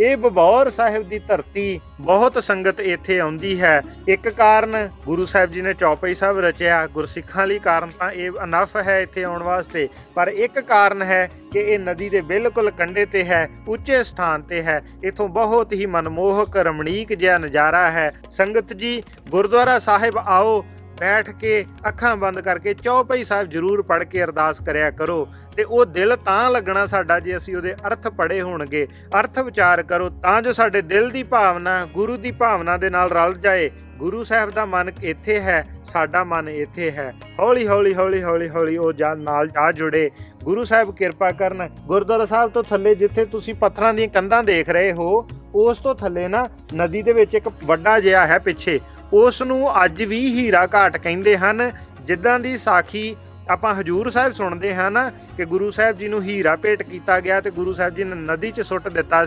ਇਹ ਬਬੌਰ ਸਾਹਿਬ ਦੀ ਧਰਤੀ ਬਹੁਤ ਸੰਗਤ ਇੱਥੇ ਆਉਂਦੀ ਹੈ। ਇੱਕ ਕਾਰਨ ਗੁਰੂ ਸਾਹਿਬ ਜੀ ਨੇ ਚੌਪਈ ਸਾਹਿਬ ਰਚਿਆ, ਗੁਰਸਿੱਖਾਂ ਲਈ ਕਾਰਨ ਤਾਂ ਇਹ ਅਨਫ ਹੈ ਇੱਥੇ ਆਉਣ ਵਾਸਤੇ। ਪਰ ਇੱਕ ਕਾਰਨ ਹੈ ਕਿ ਇਹ ਨਦੀ ਦੇ ਬਿਲਕੁਲ ਕੰਢੇ ਤੇ ਹੈ, ਉੱਚੇ ਸਥਾਨ ਤੇ ਹੈ। ਇਥੋਂ ਬਹੁਤ ਹੀ ਮਨਮੋਹਕ ਰਮਣੀਕ ਜਿਹਾ ਨਜ਼ਾਰਾ ਹੈ। ਸੰਗਤ ਜੀ, ਗੁਰਦੁਆਰਾ ਸਾਹਿਬ ਆਓ ਬੈਠ ਕੇ ਅੱਖਾਂ ਬੰਦ ਕਰਕੇ ਚੌਪਈ ਸਾਹਿਬ ਜ਼ਰੂਰ ਪੜ੍ਹ ਕੇ ਅਰਦਾਸ ਕਰਿਆ ਕਰੋ ਤੇ ਉਹ ਦਿਲ ਤਾਂ ਲੱਗਣਾ ਸਾਡਾ ਜੇ ਅਸੀਂ ਉਹਦੇ ਅਰਥ ਪੜ੍ਹੇ ਹੋਣਗੇ। ਅਰਥ ਵਿਚਾਰ ਕਰੋ ਤਾਂ ਜੋ ਸਾਡੇ ਦਿਲ ਦੀ ਭਾਵਨਾ, ਗੁਰੂ ਦੀ ਭਾਵਨਾ ਦੇ ਨਾਲ ਰਲ ਜਾਏ। ਗੁਰੂ ਸਾਹਿਬ ਦਾ ਮਨ ਇੱਥੇ ਹੈ, ਸਾਡਾ ਮਨ ਇੱਥੇ ਹੈ। ਹੌਲੀ ਹੌਲੀ ਹੌਲੀ ਹੌਲੀ ਹੌਲੀ ਉਹ ਜਾ ਨਾਲ ਜਾ ਜੁੜੇ। ਗੁਰੂ ਸਾਹਿਬ ਕਿਰਪਾ ਕਰਨ, ਗੁਰਦੁਆਰਾ ਸਾਹਿਬ ਤੋਂ ਥੱਲੇ ਜਿੱਥੇ ਤੁਸੀਂ ਪੱਥਰਾਂ ਦੀਆਂ ਕੰਧਾਂ ਦੇਖ ਰਹੇ ਹੋ, ਉਸ ਤੋਂ ਥੱਲੇ ਨਾ ਨਦੀ ਦੇ ਵਿੱਚ ਇੱਕ ਵੱਡਾ ਜਿਹਾ ਹੈ ਪਿੱਛੇ। ਉਸ ਨੂੰ ਅੱਜ ਵੀ ਹੀਰਾ ਘਾਟ ਕਹਿੰਦੇ ਹਨ। ਜਿੱਦਾਂ ਦੀ ਸਾਖੀ ਆਪਾਂ ਹਜੂਰ ਸਾਹਿਬ ਸੁਣਦੇ ਹਾਂ ਨਾ ਕਿ ਗੁਰੂ ਸਾਹਿਬ ਜੀ ਨੂੰ ਹੀਰਾ ਭੇਟ ਕੀਤਾ ਗਿਆ ਤੇ ਗੁਰੂ ਸਾਹਿਬ ਜੀ ਨੇ ਨਦੀ 'ਚ ਸੁੱਟ ਦਿੱਤਾ